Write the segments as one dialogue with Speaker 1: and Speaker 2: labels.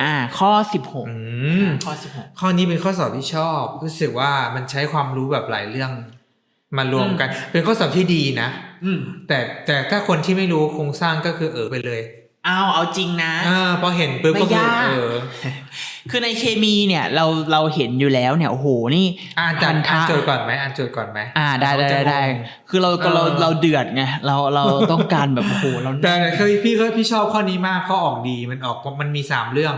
Speaker 1: อ่า ข้อสิบหก
Speaker 2: อืม
Speaker 1: ข้อสิบหก
Speaker 2: ข้อนี้เป็นข้อสอบที่ชอบ รู้สึกว่ามันใช้ความรู้แบบหลายเรื่อง มารวมกัน เป็นข้อสอบที่ดีนะ
Speaker 1: อืม
Speaker 2: แต่แต่ถ้าคนที่ไม่รู้โครงสร้างก็คือเออไปเลย
Speaker 1: เอาเอาจริงนะ
Speaker 2: อ่าพอเห็นปุ๊บก็
Speaker 1: ไม่
Speaker 2: คือยา
Speaker 1: ก
Speaker 2: เออ
Speaker 1: คือในเคมีเนี่ยเราเราเห็นอยู่แล้วเนี่ยโอ้โหนี่
Speaker 2: อ่านจัด
Speaker 1: พันธะ
Speaker 2: อ่านโจทย์ก่อนไหมอ่านโจทย์ก่อนไหม
Speaker 1: อ่าได้ได้ได้ได้
Speaker 2: เขาจะงง
Speaker 1: คือเราก็เรา
Speaker 2: เออ
Speaker 1: เราเดือดไงเราเราต้องการแบบโอ้โหเรา
Speaker 2: แต่เคยพี่เคยพี่ชอบข้อนี้มากข้อออกดีมันออกมันมีสามเรื่อง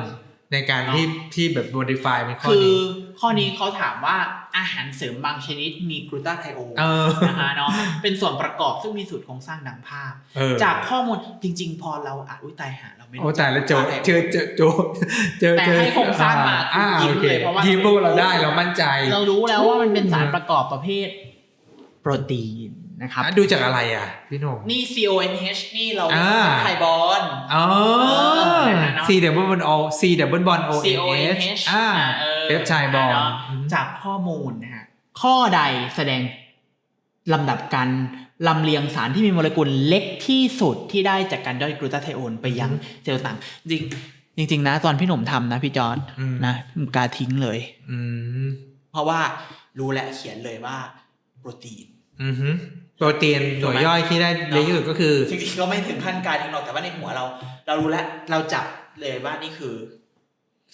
Speaker 2: ในการที่ที่แบบ modify เป็นข้อ
Speaker 1: คือ
Speaker 2: นี้
Speaker 1: ข้อนี้เขาถามว่าอาหารเสริมบางชนิดมีกลูตาไทโอน
Speaker 2: เออ
Speaker 1: นะฮะเนาะเป็นส่วนประกอบซึ่งมีสูตรโครงสร้างดังภาพ
Speaker 2: เออ
Speaker 1: จากข้อมูลจริง ๆ พอเราอ่านอุ้ยตายหาเราไม่รู้
Speaker 2: โอ้แต่แล้วโจ
Speaker 1: กลูตาไทโอน
Speaker 2: เจอเจอโจเจอ
Speaker 1: แต่
Speaker 2: เจอ
Speaker 1: ให้โครงสร้างมา
Speaker 2: อ่า
Speaker 1: ยิ้ม
Speaker 2: โอเค
Speaker 1: เลยเพราะว่า
Speaker 2: ยิ้มพวกเราได้เรามั่นใจ
Speaker 1: เรารู้แล้วว่ามันเป็นสารประกอบประเภท โปรตีน นะครับ
Speaker 2: อะดูจากอะไรอะพี่หนุ่ม
Speaker 1: นี่ CONH นี่เรา
Speaker 2: อ่า
Speaker 1: ไทบอล
Speaker 2: อ๋อ
Speaker 1: เออนะ
Speaker 2: C double bond O C double bond O N H
Speaker 1: CONH
Speaker 2: อ่า
Speaker 1: เออ
Speaker 2: เปปไทด์บอล
Speaker 1: เนาะจากข้อมูลนะฮะข้อใดแสดงลำดับการลำเลียงสารที่มีโมเลกุลเล็กที่สุดที่ได้จากการย่อยกลูตาไทโอนไปยังเซลล์ต่างจริงจริงๆนะตอนพี่หนุ่มทำนะพี่จอร์ด
Speaker 2: อืม
Speaker 1: นะกาทิ้งเลย
Speaker 2: อืม
Speaker 1: เพราะว่ารู้และเขียนเลยว่าโปรตีน
Speaker 2: อือฮึโปรตีนหน่วยย่อยที่ได้เล็กที่สุดก็คือ
Speaker 1: จริงๆก็ไม่ถึงขั้นการทิ้งหรอกแต่ว่าในหัวเรา เรารู้แล้วเราจับเลยว่านี่คือ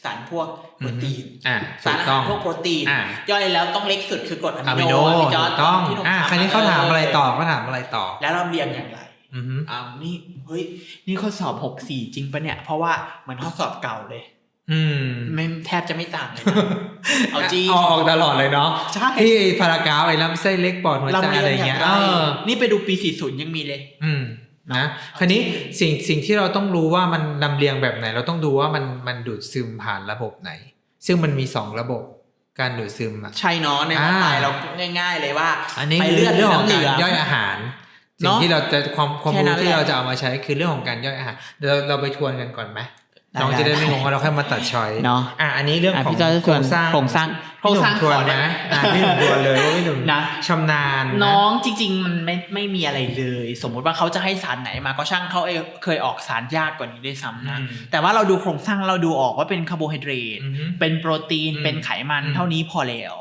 Speaker 1: สารพวกโปรตีน
Speaker 2: อ่า
Speaker 1: สา
Speaker 2: ถู
Speaker 1: ร
Speaker 2: ก
Speaker 1: อา
Speaker 2: ต้
Speaker 1: หา
Speaker 2: อง
Speaker 1: รพวกโปรตีน
Speaker 2: อ่า
Speaker 1: ย่อยแล้วต้องเล็กสุดคือกรด
Speaker 2: อะ
Speaker 1: อะ
Speaker 2: มิ
Speaker 1: มิ
Speaker 2: โน
Speaker 1: โนพี่จ
Speaker 2: ถู
Speaker 1: ร์จ
Speaker 2: กต้อง
Speaker 1: ที่หนุ่ม
Speaker 2: อ่า
Speaker 1: ทำ
Speaker 2: คราวนี้เขาถามอะไรต่อเขาถามอะไรต่อ
Speaker 1: แล้วเราเรียงอย่างไร
Speaker 2: อือฮึ
Speaker 1: อ้าวนี่เฮ้ยนี่ข้อสอบหกสี่จริงปะเนี่ย เพราะว่าเหมือนข้อสอบเก่าเลย
Speaker 2: อืม
Speaker 1: ไม่แทบจะไม่ต่างเลยนะเอาจริง
Speaker 2: ออกตลอดเลยเนาะ
Speaker 1: ใช่
Speaker 2: ที่พารากราฟไอ้ลำไส้เล็กปอดหัวใจ
Speaker 1: ลำเลีย
Speaker 2: อะไร
Speaker 1: งอ
Speaker 2: เงี้
Speaker 1: ย่ายงไร
Speaker 2: เออ
Speaker 1: นี่ไปดูปีสี่ศูนย์ยังมีเลย
Speaker 2: อืมนะคราวนี้สิ่งสิ่งที่เราต้องรู้ว่ามันลำเลียงแบบไหน เราต้องดูว่ามันมันดูดซึมผ่านระบบไหน ซึ่งมันมีสองระบบการดูดซึมอะ
Speaker 1: ใช่เนาะในข้อ
Speaker 2: อ่า
Speaker 1: ไปเราง่าย ๆ เลยว่า
Speaker 2: อันนี้
Speaker 1: ไป
Speaker 2: คือ
Speaker 1: เลือด
Speaker 2: เรื่องของ
Speaker 1: หลื
Speaker 2: การ
Speaker 1: ง
Speaker 2: ย่อยอาหาร
Speaker 1: เน
Speaker 2: สิ่ง
Speaker 1: อะ
Speaker 2: ที่เราจะความความ
Speaker 1: แค่นั้
Speaker 2: รู้
Speaker 1: น
Speaker 2: ที่
Speaker 1: แหละ
Speaker 2: เราจะเอามาใช้คือเรื่องของการย่อยอาหารเดี๋ยวเราเราไปทวนกันก่อนไหม
Speaker 1: ได้
Speaker 2: น้องจะได้
Speaker 1: ได้
Speaker 2: ไม่งงว่าเราแค่มาตัดชอย
Speaker 1: เนาะ
Speaker 2: อะอันนี้เรื่อง
Speaker 1: อะ
Speaker 2: ของ
Speaker 1: พี่จอยจะ
Speaker 2: โครงสร้าง
Speaker 1: โครงสร้างโครงสร้าง
Speaker 2: พี่หนุ่มทวน
Speaker 1: ขอได้
Speaker 2: นะอะพี่หนุ่มทวนเลยว่าพี่หนุ่ม
Speaker 1: นะ
Speaker 2: ชำนาญะ
Speaker 1: น้องจริง ๆ มันไม่ไม่มีอะไรเลย สมมุติว่าเขาจะให้สารไหนมาก็ช่างเขาเองเคยออกสารยากกว่านี้ด้วยซ้ำนะ
Speaker 2: อืม
Speaker 1: แต่ว่าเราดูโครงสร้างเราดูออกว่าเป็นคาร์โบไฮเดรต
Speaker 2: อือฮึ
Speaker 1: เป็นโปรตีน
Speaker 2: อืม
Speaker 1: เป็นไขมัน
Speaker 2: อืม
Speaker 1: เท่านี้พอแล้ว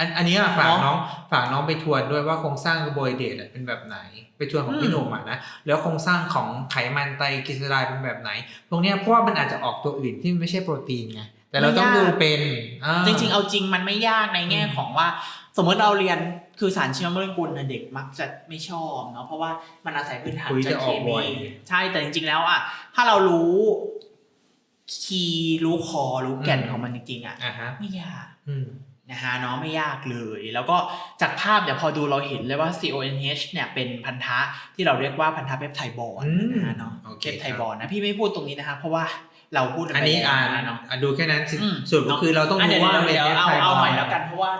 Speaker 2: อืมอันอันนี้อะฝาก
Speaker 1: เนอะ
Speaker 2: น้องฝากน้องไปทวนด้วยว่าโครงสร้างคาร์โบไฮเดรตอะเป็นแบบไหน ไปทวนของ
Speaker 1: อืม
Speaker 2: พี่หนุ่มอะนะแล้วโครงสร้างของไขมันไตรกลีเซอไรด์เป็นแบบไหนตรงเนี้ยเพราะว่ามันอาจจะออกตัวอื่นที่ไม่ใช่โปรตีนไงแต่เราต้องดูเป็นอ่า
Speaker 1: จริง ๆ เอาจริงมันไม่ยากในแง่
Speaker 2: อืม
Speaker 1: ของว่า สมมติเราเรียนคือสารชีวโมเลกุลน่ะเด็กมักจะไม่ชอบเนาะเพราะว่ามันอาศัยพื้นฐาน
Speaker 2: คุย
Speaker 1: จาก
Speaker 2: จะอ
Speaker 1: เค
Speaker 2: อกบ่
Speaker 1: มี
Speaker 2: อย
Speaker 1: ใช่แต่จริง ๆ แล้วอะถ้าเรารู้คีย์รู้คอรู้แก่น
Speaker 2: อืม
Speaker 1: ของมันจริงๆอะ
Speaker 2: อ่าฮะ
Speaker 1: ไม่ยาก
Speaker 2: อืม
Speaker 1: นะฮะเนาะไม่ยากเลย แล้วก็จากภาพเดี๋ยวพอดูเราเห็นเลยว่า CONH เนี่ยเป็นพันธะที่เราเรียกว่าพันธะเปปไทด์บอนด์
Speaker 2: อืม
Speaker 1: นะฮะเนาะ
Speaker 2: โอเค
Speaker 1: เปปไทด์บอนด์นะพี่ไม่พูดตรงนี้นะคะเพราะว่าเราพูดกั
Speaker 2: อัน
Speaker 1: ไป
Speaker 2: นี้
Speaker 1: แล้ว
Speaker 2: อ่าน
Speaker 1: นะเนาะ
Speaker 2: อะดูแค่นั้นสิ
Speaker 1: อืม
Speaker 2: ส่วนก็คือเราต้องะดู
Speaker 1: เดี๋ยว
Speaker 2: ว่า
Speaker 1: เดี๋ยว
Speaker 2: ป็น
Speaker 1: เอา
Speaker 2: peptide
Speaker 1: เอาหน่อย
Speaker 2: bond
Speaker 1: แล้วกันเพราะว่า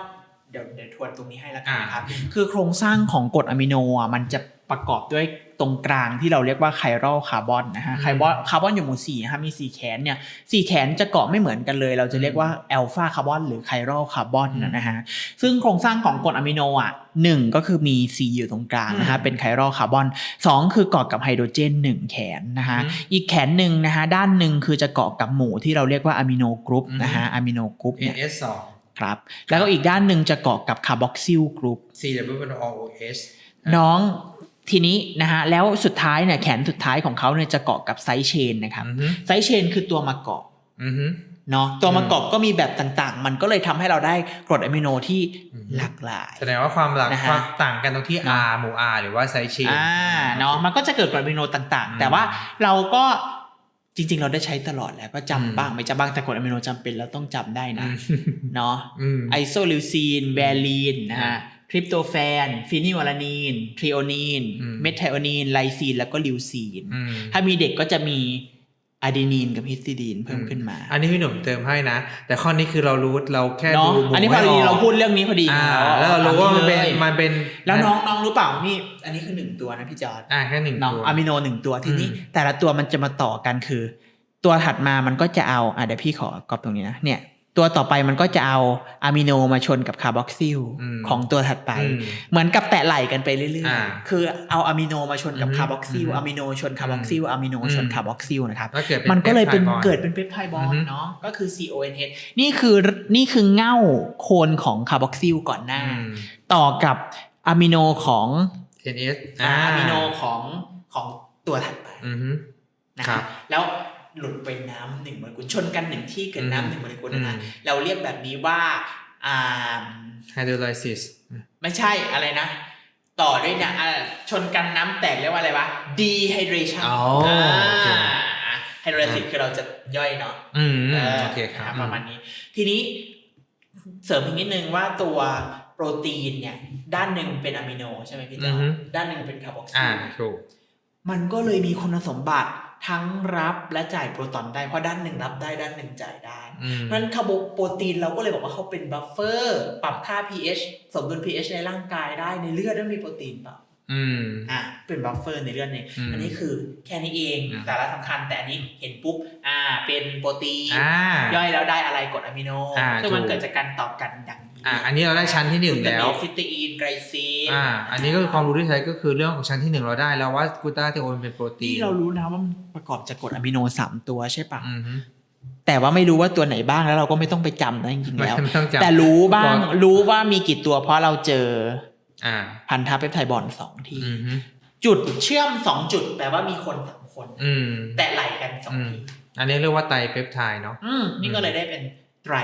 Speaker 1: เดี๋ยวเดี๋ยวทวนตรงนี้ให้แล้วกัน
Speaker 2: อ่า
Speaker 1: นะครับ คือโครงสร้างของกรดอะมิโนอะมันจะประกอบด้วยตรงกลางที่เราเรียกว่าไคลอลคาร์บอนนะฮะไคลอลคาร์บอนอยู่หมู่สี่นะฮะมีสี่แขนเนี่ยสี่แขนจะเกาะไม่เหมือนกันเลย เราจะเรียกว่าแอลฟาคาร์บอนหรือไคลอลคาร์บอนนะฮะซึ่งโครงสร้างของกรดอะมิโนอะหนึ่งก็คือมี C อยู่ตรงกลางนะฮะ
Speaker 2: อืม
Speaker 1: เป็นไคลอลคาร์บอนสองคือเกาะกับไฮโดรเจนหนึ่งแขนนะฮะ
Speaker 2: อืม
Speaker 1: อีกแขนหนึ่งนะฮะด้านหนึ่งคือจะเกาะกับหมู่ที่เราเรียกว่าอะมิโนกรุ๊ป
Speaker 2: อืม
Speaker 1: นะฮะอะมิโนกรุ๊ปเนี่ย
Speaker 2: NS สอง
Speaker 1: ครับ แล้วก็อีกด้านหนึ่งจะเกาะกับคาร์บอกซิลกรุ๊ป
Speaker 2: C double bond O H
Speaker 1: น้องทีนี้นะฮะแล้วสุดท้ายเนี่ยแขนสุดท้ายของเขาเนี่ยจะเกาะกับไซด์เชนนะครับ
Speaker 2: อือฮึ
Speaker 1: ไซด์เชนคือตัวมาเกาะ
Speaker 2: อือฮึ
Speaker 1: เนาะตัวมาเกาะก็มีแบบต่างๆ มันก็เลยทำให้เราได้กรดอะมิโนที่
Speaker 2: อืม
Speaker 1: หลากหลาย
Speaker 2: แสดงว่าความหลัก
Speaker 1: นะฮะ
Speaker 2: ความต่างกันตรงที่
Speaker 1: เนอะ
Speaker 2: R หมู่ R หรือว่าไซเชน
Speaker 1: อ่าเนาะมันก็จะเกิดกรดอะมิโนต่าง
Speaker 2: อืม
Speaker 1: ๆแต่ว่าเราก็ จริง ๆ เราได้ใช้ตลอดแล้วก็จำ
Speaker 2: อืม
Speaker 1: บ้างไม่จำบ้างแต่กรดอะมิโนจำเป็นเราต้องจำได้นะ
Speaker 2: อืม
Speaker 1: เนาะ
Speaker 2: อืม
Speaker 1: ไอโซลิวซีนแวลีนนะฮะทริปโตแฟนฟินิลอลานีนทริโอนีน
Speaker 2: อืม
Speaker 1: เมทไทโอนีน ไลซีน แล้วก็ลิวซีน
Speaker 2: อืม
Speaker 1: ถ้ามีเด็กก็จะมี อะดีนีนกับฮิสติดีนเพิ่มขึ้นมา
Speaker 2: อันนี้พี่หนุ่มเติมให้นะ แต่ข้อนี้คือเรารู้เราแค่
Speaker 1: เนาะ
Speaker 2: ดูหมู่
Speaker 1: อันนี้พอ
Speaker 2: ไม่
Speaker 1: ดี
Speaker 2: ก
Speaker 1: เราพูดเรื่องนี้พอดี
Speaker 2: อ่า
Speaker 1: นะ
Speaker 2: แล้วเรารู้ว่ามันเป็น
Speaker 1: ลย
Speaker 2: มันเป็น
Speaker 1: แล้วน้องน้องรู้เปล่านี่ อันนี้คือหนึ่งตัวนะพี่จอร์ด
Speaker 2: อ่าแค่หนึ่ง
Speaker 1: น้อง
Speaker 2: ตัว
Speaker 1: อะมิโนหนึ่งตัวทีนี้
Speaker 2: อืม
Speaker 1: แต่ละตัวมันจะมาต่อกันคือ ตัวถัดมามันก็จะเอาอะเดี๋ยวพี่ขอกรอบตรงนี้นะเนี่ย ตัวต่อไปมันก็จะเอาอะมิโนมาชนกับคาร์บอกซิล
Speaker 2: อืม
Speaker 1: ของตัวถัดไป
Speaker 2: อืม
Speaker 1: เหมือนกับแตะไหลกันไปเรื่อย
Speaker 2: อ่า
Speaker 1: ๆคือเอาอะมิโนมาชนกับ
Speaker 2: อืม
Speaker 1: คาร์บอกซิล
Speaker 2: อืม
Speaker 1: อะมิโนชนคาร์บอกซิลอะมิโนชน
Speaker 2: อืม
Speaker 1: คาร์บอกซิลนะครับ
Speaker 2: แล้วเกิดเป็น
Speaker 1: มันก็เลยเป็น
Speaker 2: peptide bond
Speaker 1: เกิดเป็นเปปไทด์บอ
Speaker 2: อื
Speaker 1: น
Speaker 2: อฮึ
Speaker 1: เนาะก็คือ CONH นี่คือนี่คือเง่าโคนของคาร์บอกซิลก่อนหน้า
Speaker 2: อืม
Speaker 1: ต่อกับอะมิโนของ
Speaker 2: NS
Speaker 1: อะมิโนของของตัวถัดไป
Speaker 2: อือฮึ
Speaker 1: นะ
Speaker 2: ค
Speaker 1: ค
Speaker 2: รั
Speaker 1: รับบแล้ว หลุดไปน้ำหนึ่งโมเลกุลชนกันหนึ่งที่เกิดน้ำหนึ่งโมเลกุลนะฮะ
Speaker 2: อืม
Speaker 1: เราเรียกแบบนี้ว่าอ่า
Speaker 2: hydrolysis
Speaker 1: ไม่ใช่อะไรนะ ต่อด้วยเนี่ยอ่าชนกันน้ำแตกเรียกว่าอะไรวะ dehydration
Speaker 2: อ๋อโอเค
Speaker 1: ไฮโดรลิซิสคือเราจะย่อยเนาะ
Speaker 2: อืม
Speaker 1: เออ
Speaker 2: โอเคครับ
Speaker 1: ประมาณนี้ ทีนี้เสริมอีกนิดนึงว่าตัวโปรตีนเนี่ย ด้านหนึ่งเป็นอะมิโนใช่ไหมพี่
Speaker 2: อื
Speaker 1: จ๊อ
Speaker 2: อฮึ
Speaker 1: ด้านหนึ่งเป็นคาร์บอกซิ
Speaker 2: อ่า
Speaker 1: ล
Speaker 2: ถูก
Speaker 1: มันก็เลยมีคุณสมบัติ ทั้งรับและจ่ายโปรตอนได้เพราะด้านหนึ่งรับได้ด้านหนึ่งจ่ายได้
Speaker 2: อืม
Speaker 1: เพราะฉะนั้นคาร์โบโปรตีนเราก็เลยบอกว่าเขาเป็นบัฟเฟอร์ปรับค่า pH สมดุล pH ในร่างกายได้ในเลือดด้วยมีโปรตีนเปล่า
Speaker 2: อืม
Speaker 1: อะเป็นบัฟเฟอร์ในเลือดเนี่ย
Speaker 2: อืม
Speaker 1: อันนี้คือแค่นี้เอง
Speaker 2: อืม
Speaker 1: สาระสำคัญแต่อันนี้เห็นปุ๊บอ่าเป็นโปรตีน
Speaker 2: อ่า
Speaker 1: ย่อยแล้วได้อะไรกรดอะมิโน
Speaker 2: อ่า
Speaker 1: ซึ่งมัน
Speaker 2: ถูก
Speaker 1: เกิดจากการตอบกันดังนี้
Speaker 2: อ่าอันนี้เราได้ชั้นที่หนึ่งแล้ว
Speaker 1: ซิตีนไกรซีน
Speaker 2: อ่าอันนี้ก็คือความรู้ที่ใช้ก็คือเรื่องของชั้นที่หนึ่งเราได้แล้วว่ากลูตาเทโอนเป็นโปรตี
Speaker 1: ที่
Speaker 2: น
Speaker 1: เรารู้นะว่ามันประกอบจากกรดอะมิโนสามตัวใช่ปะ
Speaker 2: อืมฮึ
Speaker 1: แต่ว่าไม่รู้ว่าตัวไหนบ้างแล้วเราก็ไม่ต้องไปจำนะจริงๆ
Speaker 2: ไม่
Speaker 1: แล้ว
Speaker 2: ไม่ต้องจำ
Speaker 1: แต่รู้บ้าง
Speaker 2: ก่อน
Speaker 1: รู้ว่ามีกี่ตัวเพราะเราเจอ
Speaker 2: อ่า
Speaker 1: พันธะเปปไทด์บอนด์สองที
Speaker 2: อืมฮึ
Speaker 1: จุดเชื่อมสองจุดแปลว่ามีคนสามคน
Speaker 2: อืม
Speaker 1: แตะไหลกันสอง
Speaker 2: อืม
Speaker 1: ที
Speaker 2: อันนี้เรียกว่าไตรเปปไทด์เนาะ
Speaker 1: อืมนี่ก็เลยได้เป็นไตร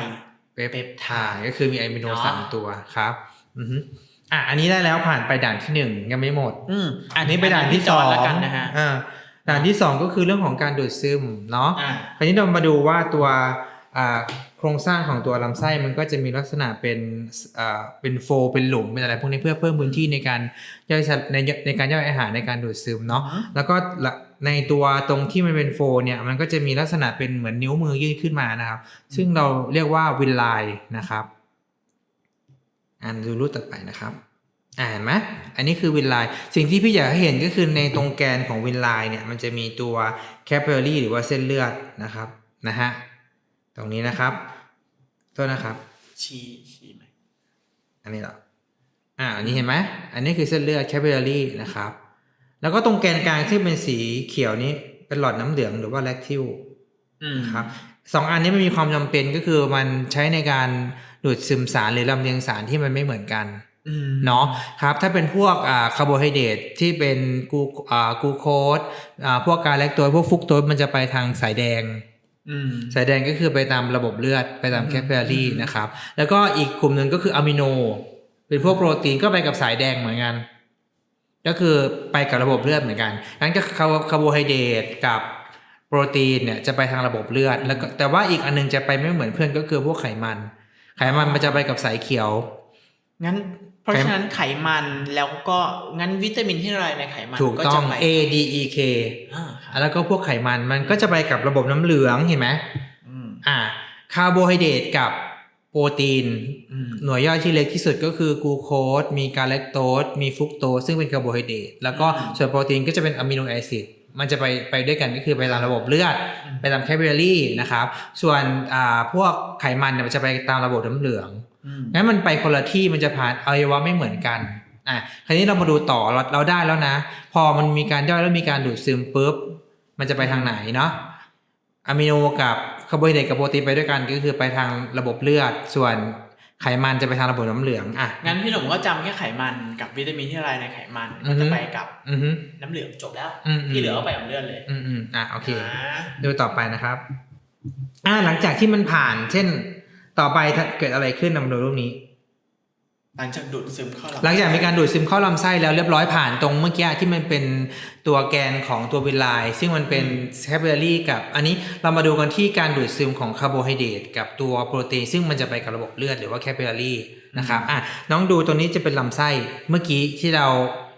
Speaker 2: เปปไทด์ก็คือมีอะมิโน
Speaker 1: เนาะ
Speaker 2: สามตัวครับ อือฮึอะอันนี้ได้แล้วผ่านไปด่านที่หนึ่งยังไม่หมด
Speaker 1: อืม
Speaker 2: อันนี้ไปด่านที่ส
Speaker 1: จ
Speaker 2: อ
Speaker 1: องแล้วกันนะฮะ
Speaker 2: อ่าด่านที่สองก็คือเรื่องของการดูดซึมเนาะ
Speaker 1: อ่า
Speaker 2: คราวนี้เรามาดูว่าตัวอ่าโครงสร้างของตัวลำไส้มันก็จะมีลักษณะเป็นอ่าเป็นโฟลเป็นหลุมเป็นอะไรพวกนี้เพื่อเพิ่มพื้นที่ในการย่อยสลในในการย่อยอาหารในการดูดซึมเนาะ
Speaker 1: อือฮึ
Speaker 2: แล้วก็ละ ในตัวตรงที่มันเป็นโฟลเนี่ยมันก็จะมีลักษณะเป็นเหมือนนิ้วมือยื่นขึ้นมานะครับ ซึ่งเราเรียกว่าวินไลน์นะครับอ่านดูรูปต่อไปนะครับอ่าเห็นไหมอันนี้คือวินไลน์สิ่งที่พี่อยากให้เห็นก็คือในตรงแกนของวินไลน์เนี่ยมันจะมีตัวแคปเ i อรี่หรือว่าเส้นเลือดนะครับนะฮะตรงนี้นะครับโทษนะครับ
Speaker 1: ชี้ชี้ไหม
Speaker 2: อันนี้เหรออ่าอันนี้เห็นไหมอันนี้คือเส้นเลือดแคปเ i อรี่นะครับ แล้วก็ตรงแกนกลางที่เป็นสีเขียวนี้เป็นหลอดน้ำเหลืองหรือว่าแลคทิว
Speaker 1: อืม
Speaker 2: นะครับสองอันนี้มันมีความจำเป็นก็คือมันใช้ในการดูดซึมสารหรือลำเลียงสารที่มันไม่เหมือนกัน
Speaker 1: อืม
Speaker 2: เนาะครับถ้าเป็นพวกอ่าคาร์โบไฮเดรตที่เป็นกูอ่ากูโคสอ่าพวกการแลคโตสพวกฟรุกโตสมันจะไปทางสายแดง
Speaker 1: อืม
Speaker 2: สายแดงก็คือไปตามระบบเลือดไปตาม
Speaker 1: อืม
Speaker 2: แคปเ i อรี่
Speaker 1: อืม
Speaker 2: นะครับ แล้วก็อีกกลุ่มหนึ่งก็คืออะมิโน เป็นพวกโปรตีนก็ไปกับสายแดงเหมือนกัน ก็คือไปกับระบบเลือดเหมือนกัน นั้นก็คาร์คาร์โบไฮเดรตกับโปรตีนเนี่ยจะไปทางระบบเลือด แล้วก็แต่ว่าอีกอันนึงจะไปไม่เหมือนเพื่อนก็คือพวกไขมัน ไขมันมันจะไปกับสายเขียว
Speaker 1: งั้น เพราะฉะนั้นไขมันแล้วก็งั้นวิตามินที่ละลายในไขมัน
Speaker 2: ถูก
Speaker 1: ก็
Speaker 2: ต้อ
Speaker 1: จะ
Speaker 2: ง
Speaker 1: ไป
Speaker 2: A D E K
Speaker 1: อ่าครับ
Speaker 2: แล้วก็พวกไขมันมันก็จะไปกับระบบน้ำเหลืองเห็นไหม
Speaker 1: อืม
Speaker 2: อ่าคาร์โบไฮเดรตกับ โปรตีน
Speaker 1: อืม
Speaker 2: หน่วยย่อยที่เล็กที่สุดก็คือกลูโคสมีกาแลคโตสมีฟรุกโตสซึ่งเป็นคาร์โบไฮเดรตแล้วก็
Speaker 1: อืม
Speaker 2: ส่วนโปรตีนก็จะเป็นอะมิโนแอซิดมันจะไปไปด้วยกันก็คือไปตามระบบเลือด
Speaker 1: อืม
Speaker 2: ไปตามแคปเบอรี่นะครับ ส่วนอ่าพวกไขมันเนี่ยมันจะไปตามระบบน้ำเหลือง
Speaker 1: อืม
Speaker 2: งั้นมันไปคนละที่มันจะผ่านอวัยวะไม่เหมือนกันอะคราวนี้เรามาดูต่อเราเราได้แล้วนะ พอมันมีการย่อยแล้วมีการดูดซึมปุ๊บมันจะไปทางไหนเนาะอะมิโนกับ คาร์โบไฮเดรตกับโปรตีนไปด้วยกันก็คือไปทางระบบเลือด ส่วนไขมันจะไปทางระบบน้ำเหลืองอะ
Speaker 1: งั้นพี่หนุ่มก็จำแค่ไขมันกับวิตามินที่ละลายในไขมัน
Speaker 2: อื
Speaker 1: ก็
Speaker 2: อฮึ
Speaker 1: จะไปกับ
Speaker 2: อือฮึ
Speaker 1: น้ำเหลืองจบแล้ว
Speaker 2: อืม
Speaker 1: ที่เหลือก็ไปกับเลือดเลย
Speaker 2: อืมอืมอะโอเค
Speaker 1: อ่า
Speaker 2: ดูต่อไปนะครับ อ่าหลังจากที่มันผ่าน เช่น ต่อไปถ้าเกิดอะไรขึ้นนำดูรูปนี้
Speaker 1: หลังจากดูดซึมเข้า
Speaker 2: หลังจากมีการดูดซึมเข้าลำไส้แล้วเรียบร้อยผ่านตรงเมื่อกี้ที่มันเป็นตัวแกนของตัววิลไลน์ซึ่งมันเป็นแคปเบอรี่กับ อันนี้เรามาดูกันที่การดูดซึมของคาร์โบไฮเดรตกับตัวโปรตีนซึ่งมันจะไปกับระบบเลือดหรือว่าแคปเบอรี่นะครับอะน้องดูตัวนี้จะเป็นลำไส้เมื่อกี้ที่เรา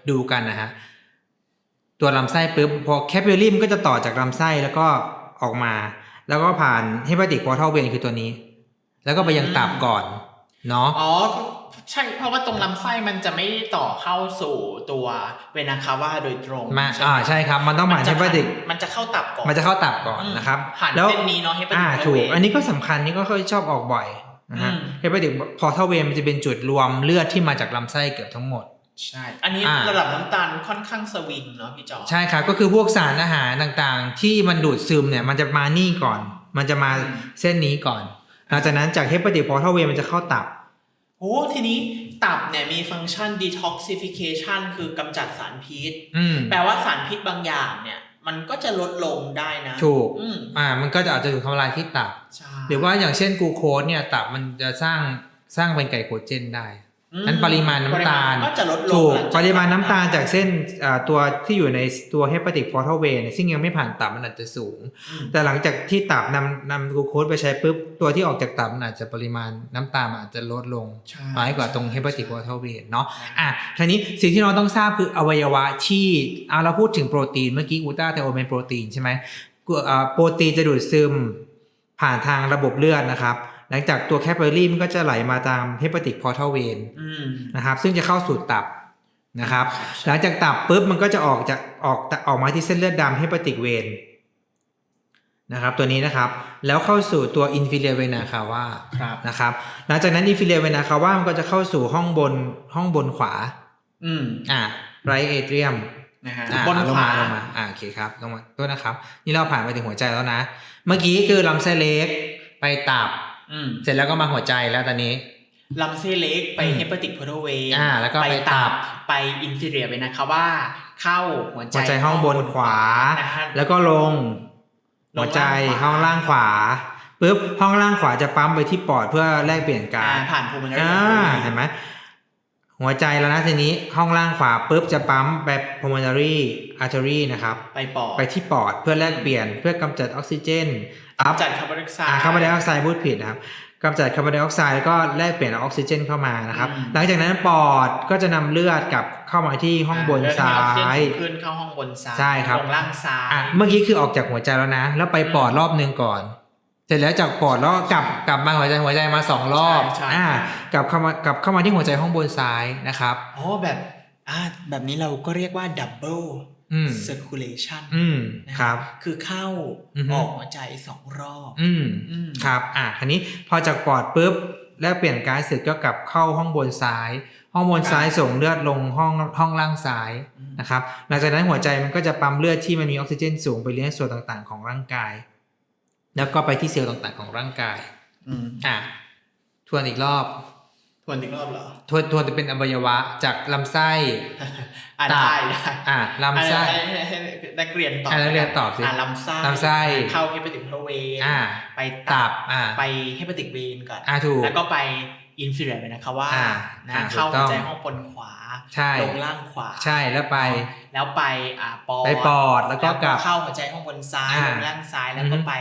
Speaker 2: ดูกันนะฮะตัวลำไส้ปุ๊บพอแคปเบอรี่มันก็จะต่อจากลำไส้แล้วก็ออกมา แล้วก็ผ่านเฮปาติกพอร์ทัลเวนคือตัวนี้ แล้วก็ไปยังตับก่อน เนาะ
Speaker 1: อ๋อใช่เพราะว่าตรงลำไส้มันจะไม่ต่อเข้าสู่ตัวเวนาคาวาโดยตรง
Speaker 2: มา
Speaker 1: ไห
Speaker 2: อ่าใช่ครับมันต้องผ่าน
Speaker 1: จะ
Speaker 2: เฮปาติก
Speaker 1: มันจะเข้าตับก่อน
Speaker 2: มันจะเข้าตับก่อน
Speaker 1: อืม
Speaker 2: นะครับ
Speaker 1: ผ่าน
Speaker 2: แล้ว
Speaker 1: เส้นนี้เนาะ hepatic
Speaker 2: อ่า
Speaker 1: pathway
Speaker 2: ถูกอันนี้ก็สำคัญนี่ก็ค่อยชอบออกบ่อยนะฮะ
Speaker 1: อืม
Speaker 2: เฮปาติกพอเทเวมันจะเป็นจุดรวมเลือดที่มาจากลำไส้เกือบทั้งหมด
Speaker 1: ใช่ อันนี้
Speaker 2: อ่า
Speaker 1: ระดับน้ำตาลค่อนข้างสวิงเนาะพี่จอ
Speaker 2: ใช่ครับก็คือพวกสารอาหารต่างๆ ที่มันดูดซึมเนี่ยมันจะมานี่ก่อน มันจะมา
Speaker 1: อืม
Speaker 2: เส้นนี้ก่อน หลังจากนั้นจากเฮปาติกพอเทเวมันจะเข้าตับ
Speaker 1: โอ้ทีนี้ตับเนี่ยมีฟังก์ชัน detoxification คือกำจัดสารพิษ
Speaker 2: อืม
Speaker 1: แปลว่าสารพิษบางอย่างเนี่ย มันก็จะลดลงได้นะ
Speaker 2: ถูก
Speaker 1: อืม
Speaker 2: อ่า มันก็จะอาจจะถูกทำลายที่ตับ
Speaker 1: ใช่
Speaker 2: หรือว่าอย่างเช่นกลูโคสเนี่ยตับมันจะสร้างสร้างเป็นไกลโคเจนได้
Speaker 1: อืม
Speaker 2: นั้นปริมาณน้ำตาล
Speaker 1: ปริมณก็จะลดลง
Speaker 2: ถูก
Speaker 1: หลังจ
Speaker 2: ปริมาณน้ำตาลจากเส้นอ่าตัวที่อยู่ในตัวเฮปาติกพอร์ทัลเวย์ซึ่งยังไม่ผ่านตับมันอาจจะสูง
Speaker 1: อืม
Speaker 2: แต่หลังจากที่ตับนำนำกลูโคสไปใช้ปุ๊บ ตัวที่ออกจากตับมันอาจจะปริมาณน้ำตาลมันอาจจะลดลง
Speaker 1: ใช่
Speaker 2: น้อยกว่าตรงเฮปาติกพอร์ทัลเวย์เนาะ
Speaker 1: ใช่
Speaker 2: อะทีนี้สิ่งที่เราต้องทราบคืออวัยวะที่เอาเราพูดถึงโปรตีนเมื่อกี้กูต้าเทโอเป็นโปรตีนใช่ไหมกูอ่าโปรตีนจะดูดซึมผ่านทางระบบเลือดนะครับ หลังจากตัวแคปเปอรี่มันก็จะไหลมาตามเฮปาติกพอร์ทัลเวน
Speaker 1: อืม
Speaker 2: นะครับ ซึ่งจะเข้าสู่ตับนะครับ
Speaker 1: ใช่
Speaker 2: หลังจากตับปุ๊บมันก็จะออกจากออกออกมาที่เส้นเลือดดำเฮปาติกเวนนะครับตัวนี้นะครับแล้วเข้าสู่ตัวอินฟิเลียเวนาคาวา
Speaker 1: ครับ
Speaker 2: นะครับ หลังจากนั้นอินฟิเลียเวนาคาวามันก็จะเข้าสู่ห้องบนห้องบนขวา
Speaker 1: อืม
Speaker 2: อ่าไรเอเทียม
Speaker 1: นะฮะ
Speaker 2: อ่า
Speaker 1: บน
Speaker 2: ลง
Speaker 1: ขวา
Speaker 2: มาลงมาอ่าโอเคครับลงมาตัวนะครับ นี่เราผ่านไปถึงหัวใจแล้วนะ เมื่อกี้คือลำไส้เล็กไปตับ
Speaker 1: อืม
Speaker 2: เสร็จแล้วก็มาหัวใจแล้วตอนนี้
Speaker 1: ลำไส้เล็กไป
Speaker 2: อืม
Speaker 1: เฮปาติกพอร์เวย์
Speaker 2: อ่าแล้วก็ไปตับ
Speaker 1: ไปอินฟิเรียไปนะคะว่า เข้าหัวใจ
Speaker 2: หัวใจห้องบนขวา
Speaker 1: นะฮะ
Speaker 2: แล้วก็ลง
Speaker 1: ลง
Speaker 2: หัวใจ
Speaker 1: ล่างขวา
Speaker 2: ห้องล่างขวาปุ๊บห้องล่างขวาจะปั๊มไปที่ปอดเพื่อแลกเปลี่ยน
Speaker 1: อ่า
Speaker 2: การ
Speaker 1: ผ่านภูมิ
Speaker 2: อ่าเห็นไหมหัวใจแล้วนะทีนี้ห้องล่างขวาปุ๊บจะปั๊มไป pulmonary artery นะครับ
Speaker 1: ไปปอด
Speaker 2: ไปที่ปอดเพื่อแลกเปลี่ยนเพื่อกำจัดออกซิเจน อัพ
Speaker 1: จัดคาร์บอนไดออกไซ
Speaker 2: อ่า
Speaker 1: ด์
Speaker 2: คาร์บอนไดออกไซด์พูดผิดนะครับกำจัดคาร์บอนไดออกไซด์แล้วก็แลกเปลี่ยนออกซิเจนเข้ามานะครับ
Speaker 1: อืม
Speaker 2: หลังจากนั้นปอดก็จะนำเลือดกลับเข้ามาที่ห้องบน
Speaker 1: เลืด
Speaker 2: ซ้า
Speaker 1: ให้ออกซิเจน
Speaker 2: ย
Speaker 1: สูงขึ้นเข้าห้องบนซ้าย
Speaker 2: ใช่ครับ
Speaker 1: ลงล่างซ้าย
Speaker 2: อะเมื่อกี้คือออกจากหัวใจแล้วนะ แล้วไปปอดรอบหนึ่งก่อนเสร็จแล้วจากปอดแล้วกลับกลับมาหัวใจหัวใจมาสองรอบ
Speaker 1: ใช่
Speaker 2: อ่ากลับเข้ามากลับเข้ามาที่หัวใจห้องบนซ้ายนะครับ
Speaker 1: อ๋อแบบอ่าแบบนี้เราก็เรียกว่าดับเบิล
Speaker 2: อืม
Speaker 1: เซอร์คูลเลชัน
Speaker 2: อืมครับ
Speaker 1: คือเข้า
Speaker 2: อือฮึ
Speaker 1: ออกหัวใจสองรอบ
Speaker 2: อืม
Speaker 1: อืม
Speaker 2: ครับอะคันนี้พอจากปอดปุ๊บแลกเปลี่ยนก๊าซเสร็จก็กลับเข้าห้องบนซ้าย ห้องบนซ้ายส่งเลือดลงห้องห้องล่างซ้าย
Speaker 1: อืม
Speaker 2: นะครับหลังจากนั้นหัวใจมันก็จะปั๊มเลือดที่มันมีออกซิเจนสูงไปเลี้ยงส่วนต่างๆ ของร่างกาย แล้วก็ไปที่เซลล์ต่างๆ ของร่างกาย
Speaker 1: อืม
Speaker 2: อะทวนอีกรอบ
Speaker 1: ท วนอีกรอบเหรอ
Speaker 2: ทวนทวนจะเป็นอวัยวะจากลำไส้
Speaker 1: อ่า
Speaker 2: ตับ
Speaker 1: ได้ได้
Speaker 2: อะลำไส้
Speaker 1: ให้ให้ให้นักเรียนตอบ
Speaker 2: อะนักเรียนตอบสิ
Speaker 1: อ่าลำไส้
Speaker 2: ลำไส้
Speaker 1: เข้าเฮปาติกพาเวน
Speaker 2: อะ
Speaker 1: ไป
Speaker 2: ตั
Speaker 1: ตั
Speaker 2: บบอะ
Speaker 1: ไปเฮปาติกเวนก่อน
Speaker 2: อะถูก
Speaker 1: แล้วก็ไปอินฟิเรียไปนะคะว่า
Speaker 2: อ่า
Speaker 1: นะ
Speaker 2: อ่า
Speaker 1: เข้า
Speaker 2: ถูกต้
Speaker 1: หัว
Speaker 2: อง
Speaker 1: ใจห้องบนขวา
Speaker 2: ใช่
Speaker 1: ลงล่างขวา
Speaker 2: ใช่แล้วไป
Speaker 1: แล้วไปอ่าปอด
Speaker 2: ไปปอดแล้วก็กลับ
Speaker 1: เข้าหัวใจห้องบนซ้าย
Speaker 2: อ่า
Speaker 1: ลงล่างซ้ายแล้วก็
Speaker 2: อือฮึ
Speaker 1: ไป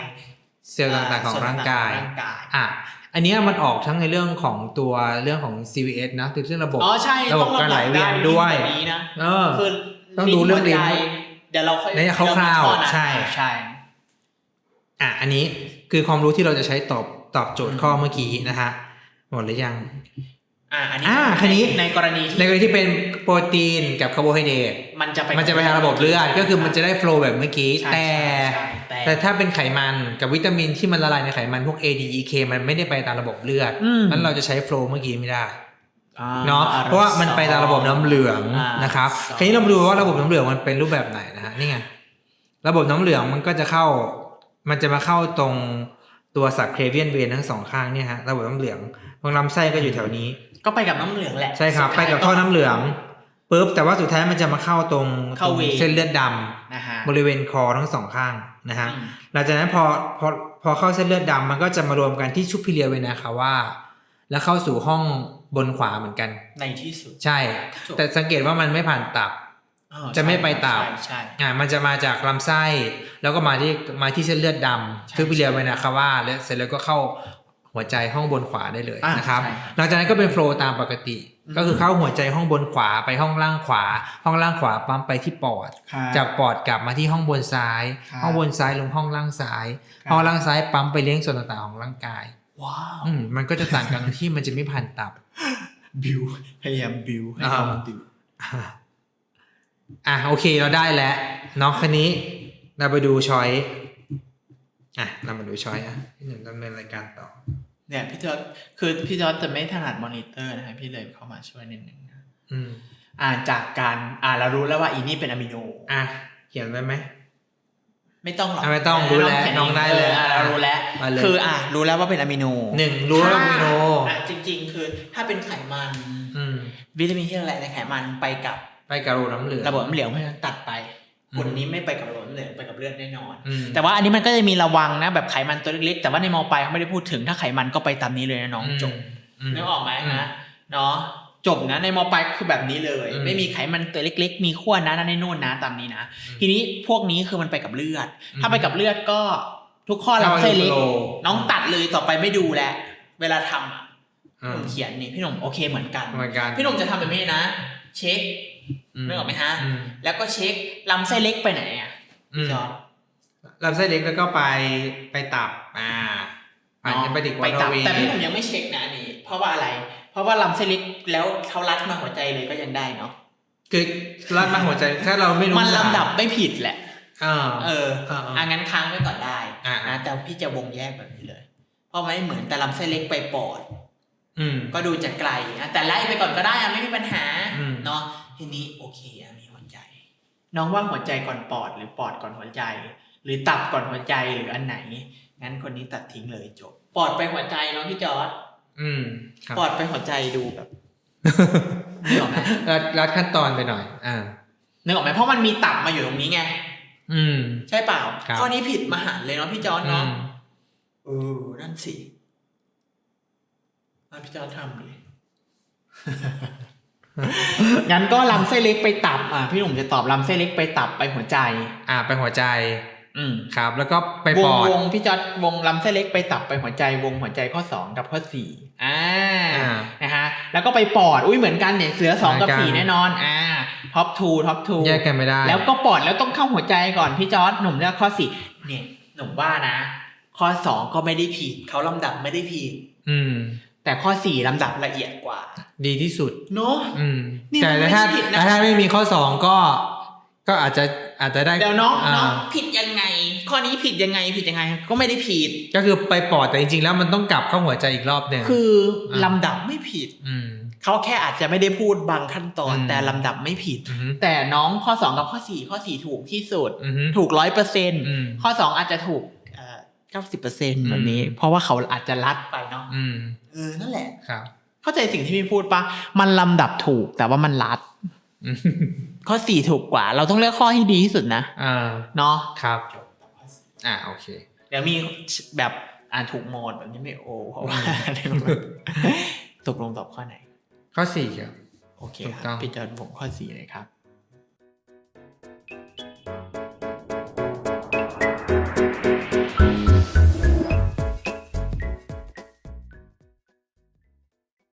Speaker 2: เซลล์ต่างๆของร่างกาย
Speaker 1: ส่วนต่ๆของร่างกาย
Speaker 2: อะอันเนี้ยมันออกทั้งในเรื่องของตัวเรื่องของ CVS นะคือเรื่องระบบ
Speaker 1: อ๋อใช่
Speaker 2: ระบบ
Speaker 1: ต้อง
Speaker 2: การไหลเวียนด้วย
Speaker 1: แบบนี้นะ
Speaker 2: เออ
Speaker 1: คือ
Speaker 2: ต้องดูเรื่องลิ้น
Speaker 1: หัวใจเดี๋ยวเราค่อย
Speaker 2: ในคร่าวๆ
Speaker 1: เดี๋ยมีข้อนะ
Speaker 2: ใช่
Speaker 1: ใช่
Speaker 2: อะอันนี้คือความรู้ที่เราจะใช้ตอบตอบโจทย์ข้อเมื่อกี้นะฮะหมดหรือยัง
Speaker 1: อ่าอันนี้
Speaker 2: อ่าคันนี้
Speaker 1: ในกรณี
Speaker 2: ใน
Speaker 1: ที่
Speaker 2: กรณีที่เป็นโปรตีนกับคาร์โบไฮเดรต
Speaker 1: มันจะไป
Speaker 2: มันจะไปทางระบบเลือดก็คือมันจะได้โฟลว์แบบเมื่อกี้
Speaker 1: ใช่
Speaker 2: แต่
Speaker 1: ใช่ใช่
Speaker 2: แต่ถ้าเป็นไขมันกับวิตามินที่มันละลายในไขมันพวก A D E K มันไม่ได้ไปตามระบบเลือด
Speaker 1: อืม
Speaker 2: นั้นเราจะใช้โฟลว์เมื่อกี้ไม่ได้
Speaker 1: อ่
Speaker 2: เนาะเพราะว่ามันไปตามระบบน้ำเหลือง
Speaker 1: อ่า
Speaker 2: นะครับ
Speaker 1: สอง
Speaker 2: คราวนี้เรามาดูว่าระบบน้ำเหลืองมันเป็นรูปแบบไหนนะฮะนี่ไงระบบน้ำเหลืองมันก็จะเข้า มันจะมาเข้าตรงตัวสักเครเวียนเวนทั้งสองข้างเนี่ยฮะระบบน้ำเหลืองตรงลำไส้ก็อยู่แถวนี้
Speaker 1: ก็ไปกับน้ำเหลืองแหละ
Speaker 2: ใช่ครับ
Speaker 1: สุด
Speaker 2: ไป
Speaker 1: ท้าย
Speaker 2: กับท่อน้ำเหลืองปุ๊บแต่ว่าสุดท้ายมันจะมาเข้าตรง
Speaker 1: เข้า
Speaker 2: ตรง
Speaker 1: เวย์
Speaker 2: เส้นเลือดดำ
Speaker 1: นะฮะ
Speaker 2: บริเวณคอทั้งสองข้างนะฮะ
Speaker 1: อืม
Speaker 2: หลังจากนั้นพอพอพอเข้าเส้นเลือดดำมันก็จะมารวมกันที่ชุบพิเลียเวนาคาว่า แล้วเข้าสู่ห้องบนขวาเหมือนกัน
Speaker 1: ในที่สุด
Speaker 2: ใช่
Speaker 1: จบ
Speaker 2: แต่สังเกตว่ามันไม่ผ่านตับ
Speaker 1: อ๋อ
Speaker 2: จะไม่ไปตับ
Speaker 1: ใช่ใช่
Speaker 2: อ่ามันจะมาจากลำไส้ แล้วก็มาที่มาที่เส้นเลือดดำ
Speaker 1: ใช่
Speaker 2: ชุบพิเลียเวนาคาว่าแล้วเสร็จแล้วก็เข้า หัวใจห้องบนขวาได้เลย
Speaker 1: อ่า
Speaker 2: นะครับ
Speaker 1: ใช่
Speaker 2: หลังจากนั้นก็เป็นโฟลว์ตามปกติ
Speaker 1: อืม
Speaker 2: ก็คือเข้าหัวใจห้องบนขวาไปห้องล่างขวา ห้องล่างขวาปั๊มไปที่ปอด
Speaker 1: ครับ
Speaker 2: จากปอดกลับมาที่ห้องบนซ้าย
Speaker 1: ครับ
Speaker 2: ห้องบนซ้ายลงห้องล่างซ้าย
Speaker 1: ครับ
Speaker 2: ห้องล่างซ้ายปั๊มไปเลี้ยงส่วนต่างๆของร่างกาย
Speaker 1: ว้าว
Speaker 2: อืมมันก็จะต่างกันที่มันจะไม่ผ่านตับ
Speaker 1: บิวพยายามบิวให้
Speaker 2: อ่า
Speaker 1: เขาตื่น
Speaker 2: อะโอเคเราได้แล้วเนาะคันนี้เราไปดูช้อยอะเรามาดูช้อยอะพี่หนึ่งดำเนินรายการต่อ
Speaker 1: เนี่ยพี่จอร์ดคือพี่จอร์ดจะไม่ถนัดมอนิเตอร์นะคะพี่เลยเข้ามาช่วยนิดนึงนะ
Speaker 2: อืม
Speaker 1: อ่าจากการอ่าเรารู้แล้วว่าอีนี่เป็นอะมิโน
Speaker 2: อะเขียนไว้ไหม
Speaker 1: ไม่ต้องหรอก
Speaker 2: อะไม่ต้องรู้แล้ว
Speaker 1: เขีย
Speaker 2: น้องได้เลย
Speaker 1: อะเรารู้แล้ว
Speaker 2: มาเลย
Speaker 1: คืออะรู้แล้วว่าเป็นอะมิโน
Speaker 2: หนึ่งรู้ว่าอะมิโน
Speaker 1: อะจริง ๆ คือถ้าเป็นไขมัน
Speaker 2: อืม
Speaker 1: วิตามินที่ละลายในไขมันไปกับ
Speaker 2: ไปกับโรน้ำเหลือง
Speaker 1: ระบบน้ำเหลวเพราะฉะนั้นตัดไป
Speaker 2: อืม
Speaker 1: คนนี้ไม่ไปกับระบบน้ำเหลวไปกับเลือดแน่นอน
Speaker 2: อืม
Speaker 1: แต่ว่าอันนี้มันก็จะมีระวังนะแบบไขมันตัวเล็กๆ แต่ว่าในมอปลายเขาไม่ได้พูดถึงถ้าไขมันก็ไปตามนี้เลยนะน้องจบ
Speaker 2: ม
Speaker 1: นึกออกไหม
Speaker 2: อืม
Speaker 1: นะเนาะจบนะในมอปลายก็คือแบบนี้เลย
Speaker 2: อืม
Speaker 1: ไม่มีไขมันตัวเล็ก ๆ มีขั้วนะนั่นในโน่นนะตามนี้นะ
Speaker 2: อืม
Speaker 1: ทีนี้พวกนี้คือมันไปกับเลือด
Speaker 2: อืม
Speaker 1: ถ้าไปกับเลือดก็ทุกข้อลำไส้เล็ก
Speaker 2: เอาไว้ดูโฟลว์
Speaker 1: น้องตัดเลยต่อไปไม่ดูแล้วเวลาทำอะ
Speaker 2: อื
Speaker 1: พี่ห
Speaker 2: ม
Speaker 1: นุ่มเขียนนี่พี่หนุ่มโอเคเหมือนกัน
Speaker 2: เหมือนกัน
Speaker 1: พี่หนุ่มจะทำแบบนี้นะ เช็ค นึกออกไหมฮะ
Speaker 2: อืม
Speaker 1: แล้วก็เช็คลำไส้เล็กไปไหนอะ
Speaker 2: อืม
Speaker 1: จอร์ด
Speaker 2: ลำไส้เล็กแล้วก็ไปไปตับอ่าผ่านกันไปติก
Speaker 1: ไป
Speaker 2: วั
Speaker 1: ตั
Speaker 2: ต
Speaker 1: บ
Speaker 2: เว
Speaker 1: แต่พี่หนุ่มยังไม่เช็คนะอันนี้เพราะว่าอะไร เพราะว่าลำไส้เล็กแล้วเขารัดมาหัวใจเลยก็ยังได้เนาะ
Speaker 2: คือรัดมาหัวใจถ้าเราไม่รู้
Speaker 1: มัน
Speaker 2: ภาษา
Speaker 1: ลำดับไม่ผิดแหละ
Speaker 2: อ่า
Speaker 1: เออ
Speaker 2: อ่าอ่า
Speaker 1: อะงั้นค้างไว้ก่อนได้
Speaker 2: อ่า
Speaker 1: นะแต่พี่จะวงแยกแบบนี้เลย เพราะไม่เหมือนแต่ลำไส้เล็กไปปอด
Speaker 2: อืม
Speaker 1: ก็ดูจากไกลนะแต่ไล่ไปก่อนก็ได้อะไม่มีปัญหา
Speaker 2: อืม
Speaker 1: เนาะ ทีนี้โอเคอะมีหัวใจ น้องว่าหัวใจก่อนปอดหรือปอดก่อนหัวใจ หรือตับก่อนหัวใจหรืออันไหน งั้นคนนี้ตัดทิ้งเลยจบ ปอดไปหัวใจเนาะพี่จอร์ด
Speaker 2: อืมครับ
Speaker 1: ปอดไปหัวใจดูแบบนึกออกไหม
Speaker 2: รัดรัดขั้นตอนไปหน่อย อ่า
Speaker 1: นึกออกไหมเพราะมันมีตับมาอยู่ตรงนี้ไง
Speaker 2: อืม
Speaker 1: ใช่เปล่า
Speaker 2: ครับ
Speaker 1: ข้อนี้ผิดมหันต์เลยเนาะพี่จอร์ดเนาะ
Speaker 2: อืม
Speaker 1: เออ นั่นสิมาพี่จอร์ดทำดิ งั้นก็ลำไส้เล็กไปตับอะพี่หนุ่มจะตอบลำไส้เล็กไปตับไปหัวใจ
Speaker 2: อ่าไปหัวใจ
Speaker 1: อืม
Speaker 2: ครับ แล้วก็ไป
Speaker 1: ว
Speaker 2: ป
Speaker 1: ง
Speaker 2: อด
Speaker 1: วงพี่จอดวงลำไส้เล็กไปตับไปหัวใจวงหัวใจข้อสองกับข้อสี่อ่า
Speaker 2: อ่า
Speaker 1: นะฮะแล้วก็ไปปอดอุ้ยเหมือนกันเนี่ยเสือสองกับ
Speaker 2: เหมือนกัน
Speaker 1: สี่แน่นอนอ่าท็อปทูท็อปทู
Speaker 2: แยกกันไม่ได้
Speaker 1: แล้วก็ปอดแล้วต้องเข้าหัวใจก่อนพี่จอร์ดหนุ่มเลือกข้อสี่เนี่ยหนุ่มว่านะ ข้อสองก็ไม่ได้ผิดเขาลำดับไม่ได้ผิด
Speaker 2: อืม
Speaker 1: แต่ข้อสี่ลำดับละเอียดกว่า
Speaker 2: ดีที่สุด
Speaker 1: เนาะ
Speaker 2: อืม
Speaker 1: นี่
Speaker 2: แต่
Speaker 1: มันไม่
Speaker 2: ถ้า
Speaker 1: ผิดนะ
Speaker 2: แต่ถ้าไม่มีข้อสองก็ ก็อาจจะอาจจะได้
Speaker 1: เดี๋ยวน้องาน้องผิดยังไง ข้อนี้ผิดยังไงผิดยังไง ก็ไม่ได้ผิด
Speaker 2: ก็คือไปปอดแต่จริงๆแล้วมันต้องกลับเข้าหัวใจอีกรอบหนึ่ง
Speaker 1: คือลำดับไม่ผิด
Speaker 2: อืม
Speaker 1: เขาแค่อาจจะไม่ได้พูดบางขั้นตอน
Speaker 2: อืม
Speaker 1: แต่ลำดับไม่ผิด
Speaker 2: อืม
Speaker 1: แต่น้องข้อ2กับข้อ4ข้อ4ถูกที่สุด
Speaker 2: อืม
Speaker 1: ถูกร้อยเปอร์เซ็นต์
Speaker 2: อืม
Speaker 1: ข้อ2อาจจะถูก เก้าสิบเปอร์เซ็นต์แบบนี้ เพราะว่าเขาอาจจะลัดไปเนาะ
Speaker 2: อืม
Speaker 1: เออนั่นแหละ
Speaker 2: ครับ
Speaker 1: เข้าใจสิ่งที่พี่พูดปะมันลำดับถูกแต่ว่ามันลัด
Speaker 2: อืม
Speaker 1: ข้อ4ถูกกว่า เราต้องเลือกข้อที่ดีที่สุดนะ
Speaker 2: อ่า
Speaker 1: เนาะ
Speaker 2: ครับอ่าโอเค
Speaker 1: เดี๋ยวมีแบบอ่านถูกโหมดแบบนี้ไม่โอเพราะว่าตกลงตอบข้อไหน
Speaker 2: ข้อสี่ครับ
Speaker 1: โอเค
Speaker 2: ถูก
Speaker 1: ค
Speaker 2: ต้
Speaker 1: รั
Speaker 2: อบง
Speaker 1: พี่จอนผมข้อ4เลยครับ